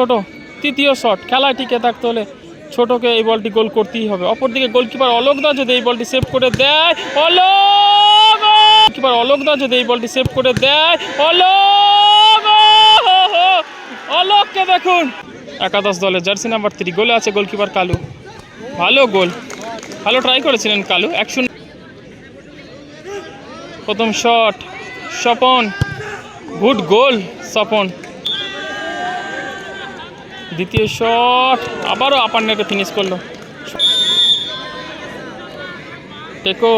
ছোট, তৃতীয় শট খেলায় টিকে থাকতে হলে ছোটকে এই বলটি গোল করতেই হবে। অপরদিকে গোলকিপার অলোক অলোকদা যদি এই বলটি সেভ করে দেয়, অলোক! কিপার অলোকদা যদি এই বলটি সেভ করে দেয়, অলোক! অলোককে দেখুন। একাদশ দলের জার্সি নাম্বার থ্রি গোলে আছে গোলকিপার কালু। ভালো গোল ভালো ট্রাই করেছিলেন কালু। এক প্রথম shot Swapan. Good goal Swapan. দ্বিতীয় শট আবারও আপার নেটে ফিনিশ করল। টেকো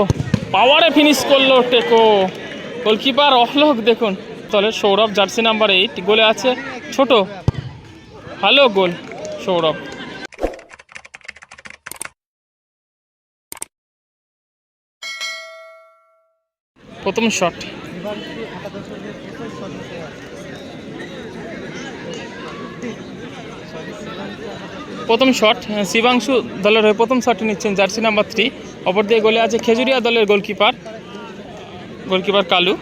পাওয়ারে ফিনিশ করল টেকো গোলকিপার অহলোক দেখুন। তলে সৌরভ জার্সি নাম্বার এইট গোলে আছে, ছোট। ভালো গোল, সৌরভ। প্রথম শট প্রথম শট শিবাংশু দলের হয়ে প্রথম শটটি নিচ্ছেন জার্সি নাম্বার থ্রি অপর দিয়ে গোলে আছে খেজুরিয়া দলের গোলকিপার গোলকিপার কালু।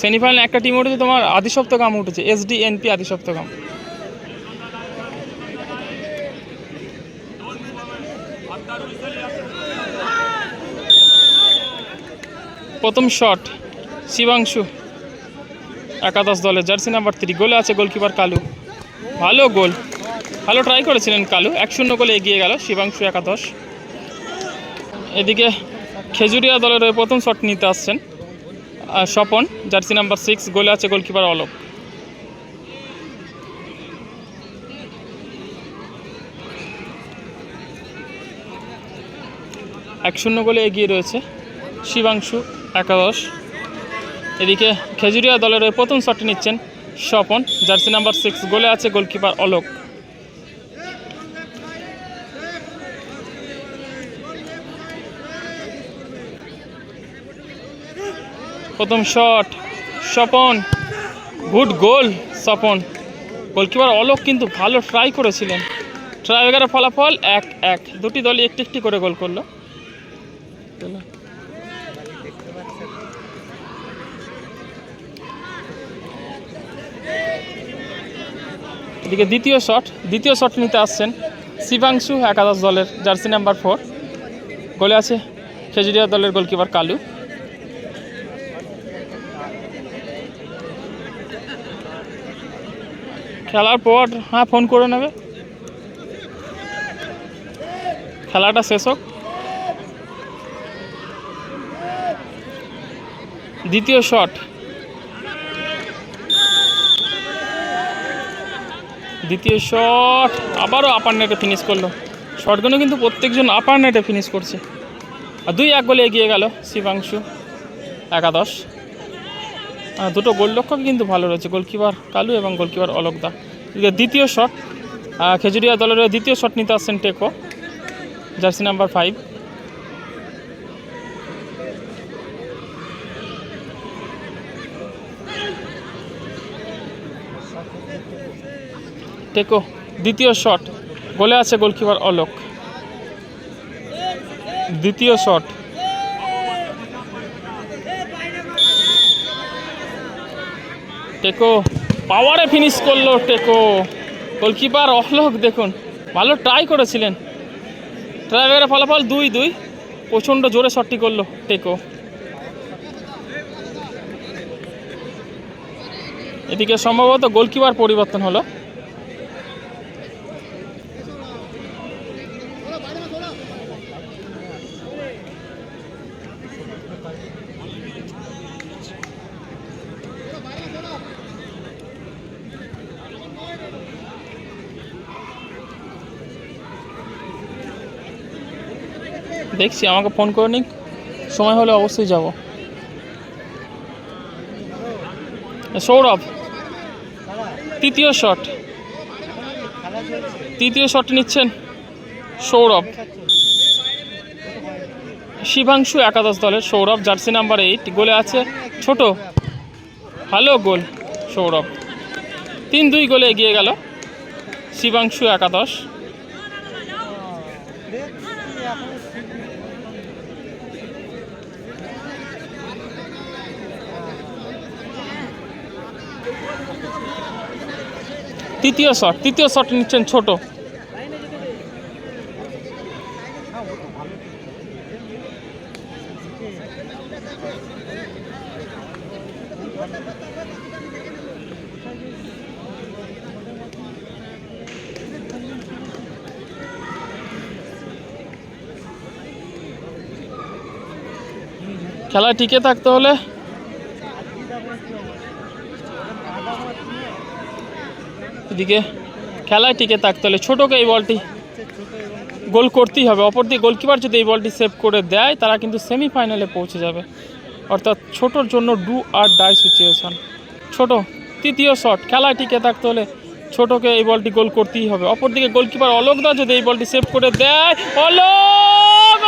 সেমিফাইনালে একটা টিম উঠেছে তোমার আদি সপ্তগাম উঠেছে এসডি এনপি আদি সপ্তগাম প্রথম শট শিবাংশু। একাদশ দলের জার্সি নাম্বার থ্রি গোলে আছে গোলকিপার কালু। ভালো গোল। ভালো ট্রাই করেছিলেন কালু। এক শূন্য গোলে এগিয়ে গেল শিবাংশু একাদশ। এদিকে খেজুরিয়া দলের হয়ে প্রথম শট নিতে আসছেন স্বপন। জার্সি নাম্বার সিক্স গোলে আছে গোলকিপার অলোক। এক শূন্য গোলে এগিয়ে রয়েছে শিবাংশু একাদশ। এদিকে খেজুরিয়া দলের হয়ে প্রথম শটটি নিচ্ছেন স্বপন, জার্সি নাম্বার সিক্স, গোলে আছে গোলকিপার অলোক। প্রথম shot, Swapan, good goal, Swapan. Goalkeeper Alok কিন্তু ভালো ট্রাই করেছিলেন। ট্রাই এগারো ফলাফল, এক এক। দুটি দলই একটি একটি করে গোল করল। এদিকে দ্বিতীয় শট দ্বিতীয় শট নিতে আসছেন শিবাংশু একাদশ দলের জার্সি নাম্বার ফোর গোলে আছে খেজুরিয়া দলের গোলকিপার কালু। খেলার পর হ্যাঁ ফোন করে নেবে। খেলাটা শেষ হোক। দ্বিতীয় শট দ্বিতীয় শট আবারও আপার নেটে ফিনিশ করল। শটগুলো কিন্তু প্রত্যেকজন আপার নেটে ফিনিশ করছে। আর দুই এক গোলে এগিয়ে গেল শিবাংশু একাদশ। দুটো গোলরক্ষক কিন্তু ভালো রয়েছে গোলকিপার কালু এবং গোলকিপার অলোকদা দ্বিতীয় শট খেজুরিয়া দলের দ্বিতীয় শট নিতে আসছেন Teko jersey number five Teko, দ্বিতীয় শট। গোলে আছে গোলকিপার অলোক। দ্বিতীয় শট। টেকো পাওয়ারে ফিনিশ করল টেকো। গোলকিপার অহলোক দেখুন, ভালো ট্রাই করেছিলেন। ট্রাইভারের ফলাফল দুই দুই। প্রচণ্ড জোরে শটটি করল টেকো। এদিকে সম্ভবত গোলকিপার পরিবর্তন হলো। দেখছি, আমাকে ফোন করে নিক। সময় হলে অবশ্যই যাব। সৌরভ, তৃতীয় শট তৃতীয় শট নিচ্ছেন সৌরভ। শিবাংশু একাদশ দলের সৌরভ, জার্সি নাম্বার এইট গোলে আছে ছোট। ভালো গোল সৌরভ। তিন দুই গোলে এগিয়ে গেল শিবাংশু একাদশ। তৃতীয় শট তৃতীয় শট নিচ্ছেন ছোট। খেলা টিকে থাকতে হলে এদিকে খেলায় টিকে থাকতে হলে ছোটোকে এই বলটি গোল করতেই হবে। অপরদিকে গোলকিপার যদি এই বলটি সেভ করে দেয়, তারা কিন্তু সেমিফাইনালে পৌঁছে যাবে। অর্থাৎ ছোটোর জন্য ডু আর ডাই সিচুয়েশন। ছোট, তৃতীয় শট, খেলায় টিকে থাকতে হলে ছোটোকে এই বলটি গোল করতেই হবে। অপরদিকে গোলকিপার অলোক অলোকদা যদি এই বলটি সেভ করে দেয়, অলোক!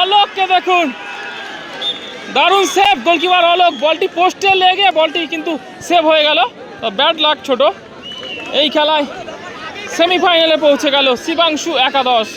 অলোককে দেখুন। দারুণ সেভ গোলকিপার অলোক। বলটি পোস্টে লেগে বলটি কিন্তু সেভ হয়ে গেল। ব্যাড লাক ছোট। এই খেলায় সেমিফাইনালে পৌঁছে গেল শিবাংশু একাদশ।